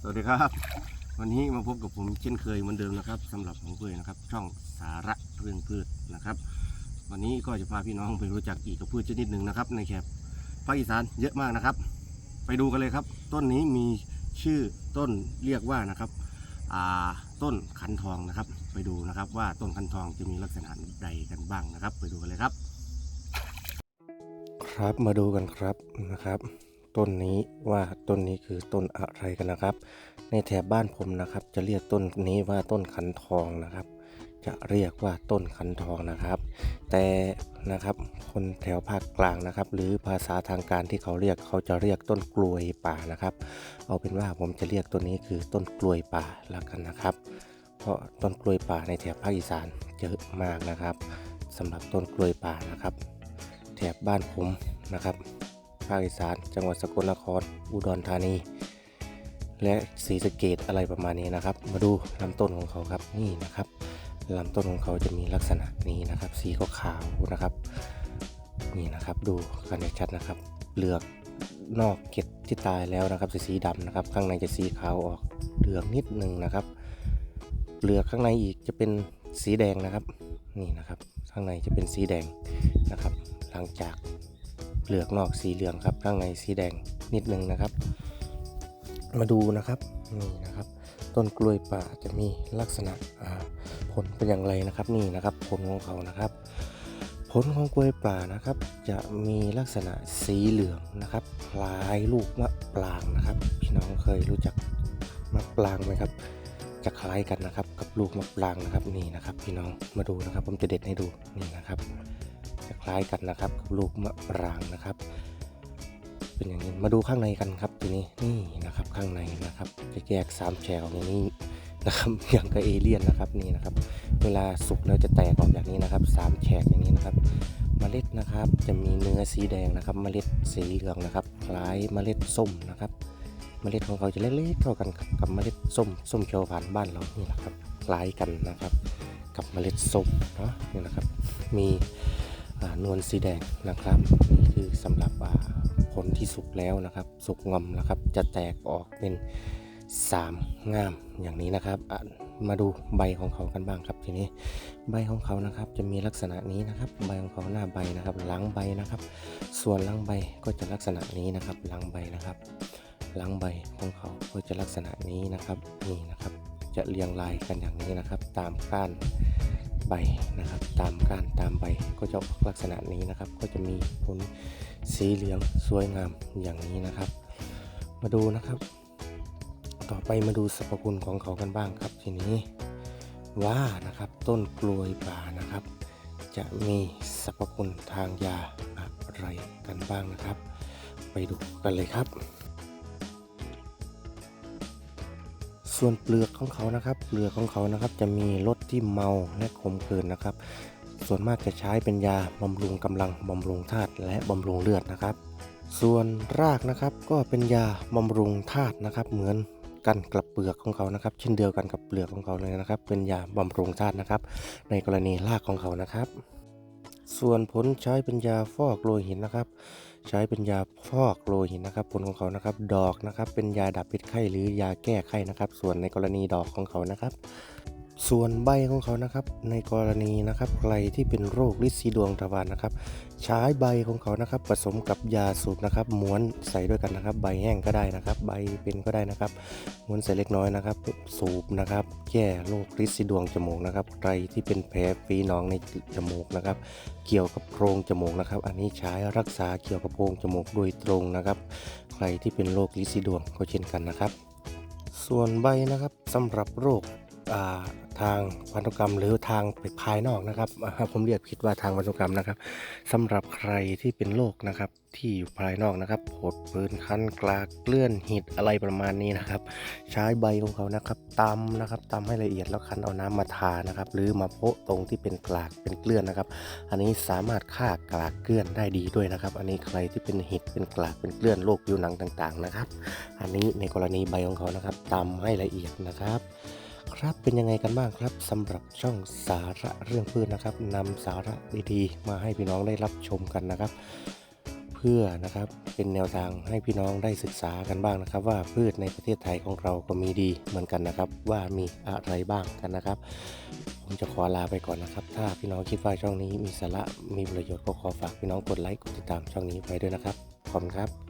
สวัสดีครับ วันนี้มาพบกับผมเช่นเคยเหมือนเดิมนะครับสำหรับของเพื่อนนะครับ ช่องสาระเรื่องพืชนะครับ วันนี้ก็จะพาพี่น้องไปรู้จักอีกกับพืชชนิดหนึ่งนะครับ ในแถบภาคอีสานเยอะมากนะครับ ไปดูกันเลยครับ ต้นนี้มีชื่อต้นเรียกว่านะครับต้นขันทองนะครับ ไปดูนะครับว่าต้นขันทองจะมีลักษณะใดกันบ้างนะครับ ไปดูกันเลยครับ ครับมาดูกันครับนะครับ ต้นนี้ว่าต้นนี้คือต้นอะไรกันนะครับ ในแถบบ้านผมนะครับ จะเรียกต้นนี้ว่าต้นขันทองนะครับ จะเรียกว่าต้นขันทองนะครับ แต่นะครับคนแถวภาคกลางนะครับ หรือภาษาทางการที่เขาเรียกเขาจะเรียกต้นกลวยป่านะครับ เอาเป็นว่าผมจะเรียกต้นนี้คือต้นกลวยป่าแล้วกันนะครับ เพราะต้นกลวยป่าในแถบภาคอีสานเยอะมากนะครับสำหรับต้นกลวยป่านะครับ แถบบ้านผมนะครับ ภาคอีสาน จังหวัดสกลนคร อุดรธานี และศรีสะเกดอะไรประมาณนี้นะครับ มาดูลำต้นของเขาครับนี่นะครับลำต้นของเขาจะมีลักษณะนี้นะครับ สีก็ขาวนะครับ นี่นะครับดูกันชัดนะครับเปลือกนอกเก็ดที่ตายแล้วนะครับจะสีดำนะครับ ข้างในจะสีขาวออกเหลืองนิดหนึ่งนะครับเปลือกข้างในอีกจะเป็นสีแดงนะครับ นี่นะครับ ข้างในจะเป็นสีแดงนะครับ หลังจาก เปลือกนอกสีเหลืองครับข้างในสีแดงนิดนึงนะครับ มาดูนะครับนี่นะครับ ต้นกล้วยป่าจะมีลักษณะผลเป็นอย่างไรนะครับนี่นะครับผลของเขานะครับ ผลของกล้วยป่านะครับ จะมีลักษณะสีเหลืองนะครับคล้ายลูกมะปรางนะครับพี่น้องเคยรู้จักมะปรางไหมครับ จะคล้ายกันนะครับกับลูกมะปรางนะครับนี่นะครับ พี่น้องมาดูนะครับ ผมจะเด็ดให้ดูนี่นะครับ จะคล้ายกันนะครับกับลูกมะปรางนะครับ เป็นอย่างนี้มาดูข้างในกันครับทีนี้นี่นะครับข้างในนะครับจะแยกสามแฉกอย่างนี้นะครับอย่างกับเอเลี่ยนนะครับนี่นะครับ เวลาสุกแล้วจะแตกออกอย่างนี้นะครับสามแฉกอย่างนี้นะครับเมล็ดนะครับจะมีเนื้อสีแดงนะครับเมล็ดสีเหลืองนะครับ คล้ายเมล็ดส้มนะครับเมล็ดของเขาจะเล็กๆเท่ากันครับกับเมล็ดส้มส้มเขียวหวานบ้านเรานี่แหละครับคล้ายกันนะครับ กับเมล็ดส้มเนาะนี่นะครับ มี นวลสีแดงนะครับนี่คือสำหรับผลที่สุกแล้วนะครับ สุกงอมนะครับ จะแตกออกเป็นสามงามอย่างนี้นะครับ มาดูใบของเขากันบ้างครับทีนี้ใบของเขานะครับจะมีลักษณะนี้นะครับ ใบของเขาหน้าใบนะครับหลังใบนะครับ ส่วนหลังใบก็จะลักษณะนี้นะครับหลังใบนะครับหลังใบของเขาก็จะลักษณะนี้นะครับนี่นะครับ จะเรียงรายกันอย่างนี้นะครับ ตามก้าน ใบนะครับ ตามก้านตามใบก็จะออกลักษณะนี้นะครับ ก็จะมีผลสีเหลืองสวยงามอย่างนี้นะครับ มาดูนะครับ ต่อไปมาดูสรรพคุณของเขากันบ้างครับทีนี้ว่านะครับต้นกลวยป่านะครับ จะมีสรรพคุณทางยาอะไรกันบ้างนะครับ ไปดูกันเลยครับ ส่วนเปลือกของเขานะครับเปลือกของเขานะครับจะมีรสที่เมาและขมขื่นนะครับ ส่วนมากจะใช้เป็นยาบำรุงกำลังบำรุงธาตุและบำรุงเลือดนะครับ ส่วนรากนะครับก็เป็นยาบำรุงธาตุนะครับเหมือนกันกับเปลือกของเขานะครับ เช่นเดียวกันกับเปลือกของเขาเลยนะครับ เป็นยาบำรุงธาตุนะครับ ในกรณีรากของเขานะครับ ส่วนผลใช้เป็นยาฟอกโลหิตนะครับ ใช้เป็นยาฟอกโลหิตนะครับ ผลของเขานะครับ ดอกนะครับ เป็นยาดับพิษไข้หรือยาแก้ไข้นะครับ ส่วนในกรณีดอกของเขานะครับ ส่วนใบของเขานะครับในกรณีนะครับใครที่เป็นโรคลินสีดวงทวารนะครับ ใช้ใบของเขานะครับผสมกับยาสูบนะครับม้วนใส่ด้วยกันนะครับ ใบแห้งก็ได้นะครับ ใบเป็นก็ได้นะครับม้วนใส่เล็กน้อยนะครับ สูบนะครับแก้โรคลินสีดวงจมูกนะครับใครที่เป็นแผลฝีหนองในจมูกนะครับ เกี่ยวกับโพรงจมูกนะครับ อันนี้ใช้รักษาเกี่ยวกับโพรงจมูกโดยตรงนะครับ ใครที่เป็นโรคลินสีดวงก็เช่นกันนะครับ ส่วนใบนะครับสำหรับโรคอ่า ทางพันธุกรรมหรือทางภายนอกนะครับ ผมเรียกผิดว่าทางพันธุกรรมนะครับสำหรับใครที่เป็นโรคนะครับที่อยู่ภายนอกนะครับผดพื้นคันกลากเกลื่อนหิดอะไรประมาณนี้นะครับ ใช้ใบของเขานะครับตำนะครับตำให้ละเอียดแล้วคั้นเอาน้ำมาทานะครับ หรือมาโปะตรงที่เป็นกลากเป็นเกลื่อนนะครับ อันนี้สามารถฆ่ากลากเกลื่อนได้ดีด้วยนะครับ อันนี้ใครที่เป็นหิดเป็นกลากเป็นเกลื่อนโรคผิวหนังต่างๆนะครับ อันนี้ในกรณีใบของเขานะครับตำให้ละเอียดนะครับ ครับเป็นยังไงกันบ้างครับสำหรับช่องสาระเรื่องพืชนะครับนำสาระดีๆมาให้พี่น้องได้รับชมกันนะครับพืพื่อนะครับเป็นแนวทางให้พี่น้องได้ศึกษากันบ้างนะครับ ว่าพืชในประเทศไทยของเราก็มีดีเหมือนกันนะครับ ว่ามีอะไรบ้างกันนะครับผมจะขอลาไปก่อนนะครับ ถ้าพี่น้องคิดว่าช่องนี้มีสาระมีประโยชน์ก็ขอฝากพี่น้องกดไลค์กดติดตามช่องนี้ไว้ด้วยนะครับขอบคุณครับ